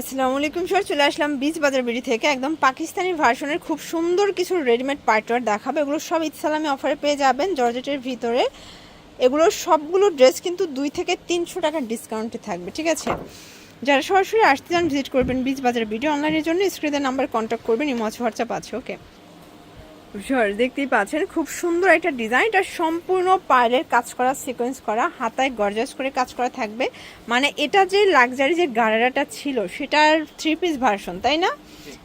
আসসালামু আলাইকুম স্যার চলে আসলাম বীজ বাজার বিড়ি থেকে। একদম পাকিস্তানি ভার্সনের খুব সুন্দর কিছু রেডিমেড পার্টওয়ার দেখাবো। এগুলো সব ইসলামে অফারে পেয়ে যাবেন জর্জেটের ভিতরে। এগুলো সবগুলো ড্রেস কিন্তু দুই থেকে তিনশো টাকার ডিসকাউন্টে থাকবে, ঠিক আছে? যারা সরাসরি আসতে চান ভিজিট করবেন বীজ বাজার ভিডিও অনলাইনের জন্য। স্ক্রিনের নাম্বার কন্ট্যাক্ট করবেন ইমজ হোয়াটসঅ্যাপ আছে ওকে দেখতেই পাচ্ছেন খুব সুন্দর একটা ডিজাইন এটা সম্পূর্ণ পায়ের কাজ করা সিকোয়েন্স করা হাতায় গর্জাস করে কাজ করা থাকবে। মানে এটা যে লাক্সারি যে গাড়ারাটা ছিল সেটার থ্রি পিস ভার্সন তাই না?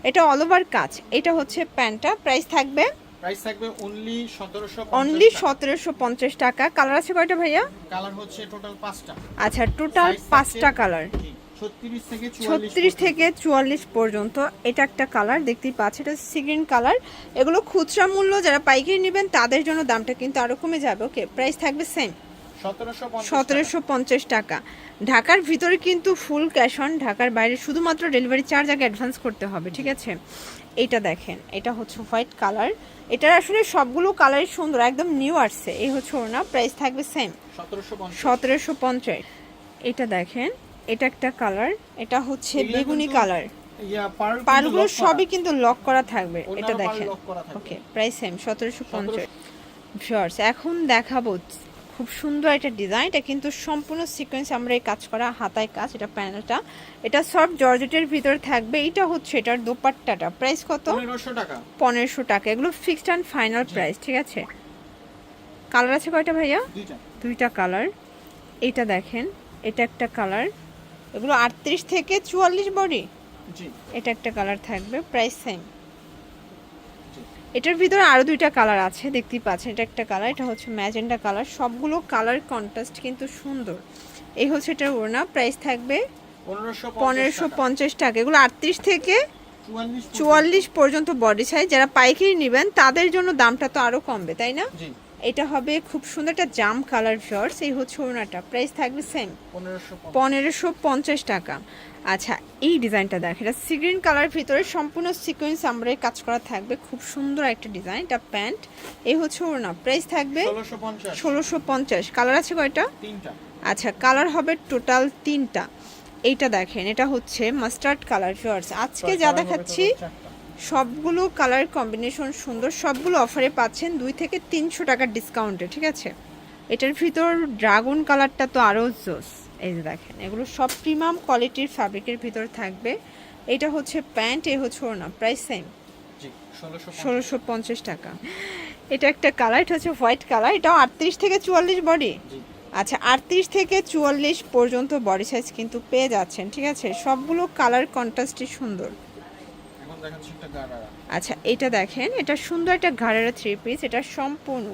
এটা অল ওভার কাজ। এটা হচ্ছে প্যান্টটা প্রাইস থাকবে? প্রাইস থাকবে অনলি টাকা। কালার আছে কয়টা ভাইয়া? কালার হচ্ছে টোটাল আচ্ছা টোটাল পাঁচটা কালার ছত্রিশ থেকে চুয়াল্লিশ পর্যন্ত। এটা একটা কালার দেখতেই পাচ্ছি এটা সিগ্রিন কালার। এগুলো খুচরা মূল্য যারা পাইকারি নেবেন তাদের জন্য দামটা কিন্তু আরও কমে যাবে। ওকে প্রাইস থাকবে সেম সতেরোশো পঞ্চাশ টাকা। ঢাকার ভিতরে কিন্তু ফুল ক্যাশ অন ঢাকার বাইরে শুধুমাত্র ডেলিভারি চার্জ আগে অ্যাডভান্স করতে হবে ঠিক আছে? এইটা দেখেন এটা হচ্ছে হোয়াইট কালার এটার আসলে সবগুলো কালারই সুন্দর একদম নিউ আসছে। এই হচ্ছে ওর না প্রাইস থাকবে সেম সতেরোশো পঞ্চাশ। এটা দেখেন এটা একটা কালার এটা হচ্ছে বেগুনি কালার পার পালগুলো সবই কিন্তু লক করা থাকবে এটা দেখেন। ওকে প্রাইস সেম সতেরোশো পঞ্চাশ। ভিউয়ার্স এখন দেখাবো খুব সুন্দর একটা ডিজাইন এটা কিন্তু সম্পূর্ণ সিকোয়েন্স আমরা এই কাজ করা হাতায় কাজ এটা প্যানেলটা এটা সব জর্জেটের ভিতরে থাকবে এটা হচ্ছে এটার দোপাট্টাটা। প্রাইস কত? পনেরোশো টাকা। এগুলো ফিক্সড অ্যান্ড ফাইনাল প্রাইস ঠিক আছে? কালার আছে কয়টা ভাইয়া? দুইটা। কালার এটা দেখেন এটা একটা কালার এগুলো আটত্রিশ থেকে চুয়াল্লিশ বডি। এটা একটা কালার থাকবে প্রাইস সেম এটার ভিতরে আরও দুইটা কালার আছে দেখতেই পাচ্ছেন এটা একটা কালার এটা হচ্ছে ম্যাজেন্ডা কালার। সবগুলো কালার কন্ট্রাস্ট কিন্তু সুন্দর। এই হচ্ছে এটার ওড়না প্রাইস থাকবে পনেরোশো পঞ্চাশ টাকা। এগুলো আটত্রিশ থেকে চুয়াল্লিশ পর্যন্ত। বডি সাইজ যারা পাইকারি নেবেন তাদের জন্য দামটা তো আরও কমবে তাই না? জি। এটা হবে খুব সুন্দর একটা জাম কালার শর্টস এই হচ্ছে ওড়নাটা। প্রাইস থাকবে সেম পনেরোশো পঞ্চাশ। টাকা। আচ্ছা এই ডিজাইনটা দেখ এটা সিগ্রিন কালার ভিতরে সম্পূর্ণ সিকোয়েন্স আমরা কাজ করা থাকবে খুব সুন্দর একটা ডিজাইন এটা প্যান্ট এই হচ্ছে ওড়না। প্রাইস থাকবে ষোলোশো পঞ্চাশ। কালার আছে কয়টা? আচ্ছা কালার হবে টোটাল তিনটা। এইটা দেখেন এটা হচ্ছে মাস্টার্ড কালার ফিওর্স আজকে যা দেখাচ্ছি। সবগুলো কালার কম্বিনেশন সুন্দর। সবগুলো অফারে পাচ্ছেন দুই থেকে তিনশো টাকার ডিসকাউন্টে ঠিক আছে? এটার ভিতর ড্রাগন কালারটা তো আরও জোস। এই যে দেখেন এগুলো সব প্রিমিয়াম কোয়ালিটির ফ্যাব্রিকের ভিতর থাকবে। এটা হচ্ছে প্যান্ট এ হচ্ছে ওনা প্রাইস সেম ষোলোশো ষোলোশো পঞ্চাশ টাকা। এটা একটা কালার এটা হচ্ছে হোয়াইট কালার এটাও আটত্রিশ থেকে চুয়াল্লিশ বডি আচ্ছা আটত্রিশ থেকে চুয়াল্লিশ পর্যন্ত বডি সাইজ কিন্তু পেয়ে যাচ্ছেন ঠিক আছে? সবগুলো কালার কন্ট্রাস্টই সুন্দর এখন দেখাচ্ছি একটা গাড়ারা আচ্ছা এটা দেখেন এটা সুন্দর একটা ঘাড়ের থ্রি পিস এটা সম্পূর্ণ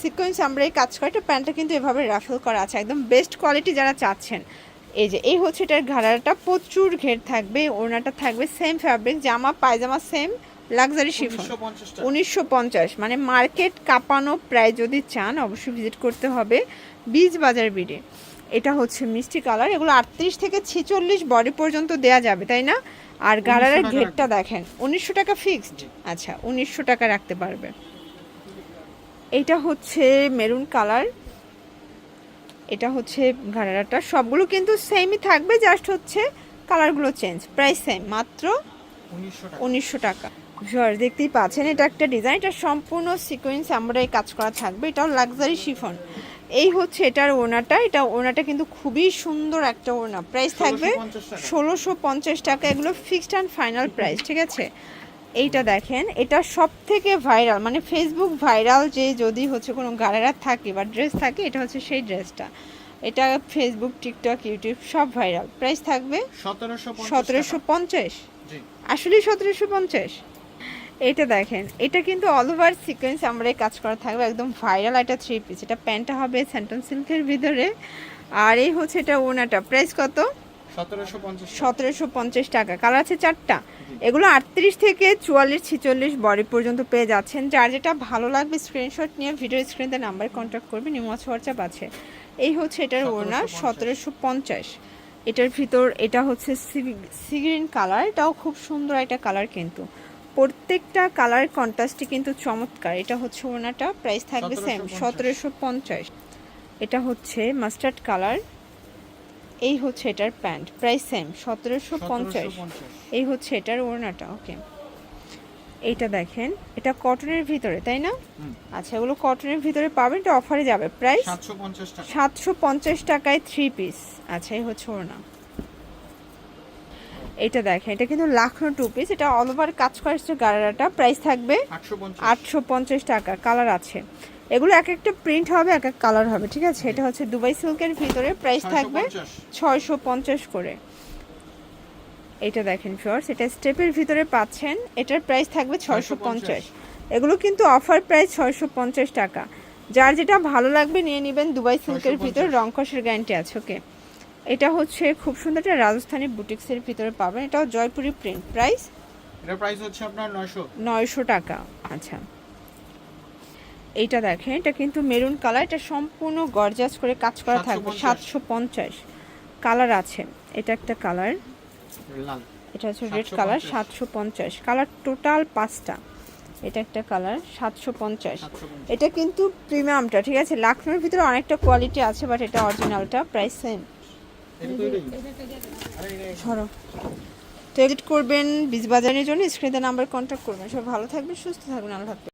সিকোয়েন্স আমরা এই কাজ করা এটা প্যান্টটা কিন্তু এভাবে রাফেল করা আছে একদম বেস্ট কোয়ালিটি যারা চাচ্ছেন। এই যে এই হচ্ছে এটার ঘাড়াটা প্রচুর ঘের থাকবে ওড়নাটা থাকবে সেম ফ্যাব্রিক জামা পায়জামা সেম লাক্সারি শিফন। উনিশশো পঞ্চাশ উনিশশো পঞ্চাশ মানে মার্কেট কাঁপানো প্রায় যদি চান অবশ্যই ভিজিট করতে হবে বীজ বাজার বিডে। এটা হচ্ছে মিষ্টি কালার এগুলো আটত্রিশ থেকে ছেচল্লিশ বডি পর্যন্ত দেয়া যাবে তাই না? আর গাড়ারের ঘেরটা দেখেন উনিশশো টাকা ফিক্সড আচ্ছা উনিশশো টাকা রাখতে পারবে। এটা হচ্ছে মেরুন কালার এটা হচ্ছে ঘাড়ারাটা সবগুলো কিন্তু সেমই থাকবে জাস্ট হচ্ছে কালারগুলো চেঞ্জ প্রাইস সেম মাত্র উনিশশো টাকা। ভিউয়ার দেখতেই পাচ্ছেন এটা একটা ডিজাইন এটা সম্পূর্ণ সিকোয়েন্স আমরা এই কাজ করা থাকবে। এটাও লাক্সারি শিফন এই হচ্ছে এটার ওনাটা এটা ওনাটা কিন্তু খুবই সুন্দর একটা ওনা প্রাইস থাকবে ষোলোশো পঞ্চাশ টাকা। এগুলো ফিক্সড অ্যান্ড ফাইনাল প্রাইস ঠিক আছে? এইটা দেখেন এটা সব থেকে ভাইরাল মানে ফেসবুক ভাইরাল যে যদি হচ্ছে কোনো গাড়ারা থাকে বা ড্রেস থাকে এটা হচ্ছে সেই ড্রেসটা এটা ফেসবুক টিকটক ইউটিউব সব ভাইরাল প্রাইস থাকবে সতেরোশো সতেরোশো পঞ্চাশ? আসলে সতেরোশো পঞ্চাশ? এটা দেখেন এটা কিন্তু অল ওভার সিকোয়েন্স আমরা কাজ করা থাকবে একদম ভাইরাল একটা থ্রি পিস এটা প্যান্টটা হবে স্যান্টন সিল্কের ভিতরে আর এই হচ্ছে এটা ওনাটা। প্রাইস কত? সতেরোশো পঞ্চাশ সতেরোশো পঞ্চাশ টাকা। কালার আছে চারটা। এগুলো আটত্রিশ থেকে চুয়াল্লিশ ছিচল্লিশ বডি পর্যন্ত পেয়ে যাচ্ছেন। যার যেটা ভালো লাগবে স্ক্রিনশট নিয়ে ভিডিও স্ক্রিনে নাম্বার কন্ট্যাক্ট করবেন ইমোজ হোয়াটসঅ্যাপ আছে। এই হচ্ছে এটার ওড়না 1750 সতেরোশো পঞ্চাশ। এটার ভিতর এটা হচ্ছে সিগ্রিন কালার এটাও খুব সুন্দর একটা কালার কিন্তু। প্রত্যেকটা কালার কন্ট্রাস্টই কিন্তু চমৎকার। এটা হচ্ছে ওড়নাটা প্রাইস থাকবে সেম 1750 সতেরোশো পঞ্চাশ। এটা হচ্ছে মাস্টার্ড কালার এই হচ্ছে এটার প্যান্ট প্রাইস সেম সতেরোশো পঞ্চাশ। এই হচ্ছে এটার ওড়নাটা ওকে এইটা দেখেন এটা কটনের ভিতরে তাই না? আচ্ছা এগুলো কটনের ভিতরে পাবেন এটা অফারে যাবে। প্রাইস সাতশো পঞ্চাশ টাকায় থ্রি পিস আচ্ছা এই হচ্ছে ওড়না। এটা দেখেন এটা কিন্তু লাখনো টু পিস এটা অল ওভার কাজ করা হচ্ছে গারারাটা প্রাইস থাকবে আটশো পঞ্চাশ। টাকা কালার আছে। এগুলো এক একটা প্রিন্ট হবে এক এক কালার হবে ঠিক আছে? এটা হচ্ছে দুবাই সিল্কের ভিতরে প্রাইস থাকবে ছয়শো পঞ্চাশ করে। এটা দেখেন ফিওর্স এটা স্টেপের ভিতরে পাচ্ছেন এটার প্রাইস থাকবে ছয়শো পঞ্চাশ। এগুলো কিন্তু অফার প্রাইস ছয়শো পঞ্চাশ টাকা। যার যেটা ভালো লাগবে নিয়ে নেবেন দুবাই সিল্কের ভিতরে রংকসের গ্যারান্টি আছে ওকে এটা হচ্ছে খুব সুন্দর একটা রাজস্থানী বুটিক্সের ভিতরে পাবেন। এটাও জয়পুরি প্রিন্ট প্রাইস এটার প্রাইস হচ্ছে আপনার নয়শো। নয়শো টাকা আচ্ছা। এইটা দেখেন এটা কিন্তু মেরুন কালার এটা সম্পূর্ণ গর্জাস করে কাজ করা থাকবে 750 সাতশো পঞ্চাশ। কালার আছে এটা একটা কালার লাল। এটা হচ্ছে রেড কালার 750 সাতশো পঞ্চাশ। কালার টোটাল পাঁচটা। এটা একটা কালার সাতশো পঞ্চাশ। এটা কিন্তু প্রিমিয়ামটা ঠিক আছে? লাখনোর ভিতরে অনেকটা কোয়ালিটি আছে বাট এটা অরিজিনালটা প্রাইস সেম সরো। তো এডিট করবেন বীজ বাজারের জন্য, স্ক্রিনে নাম্বার কন্ট্যাক্ট করবেন। সব ভালো থাকবেন, সুস্থ থাকবেন, আল্লাহ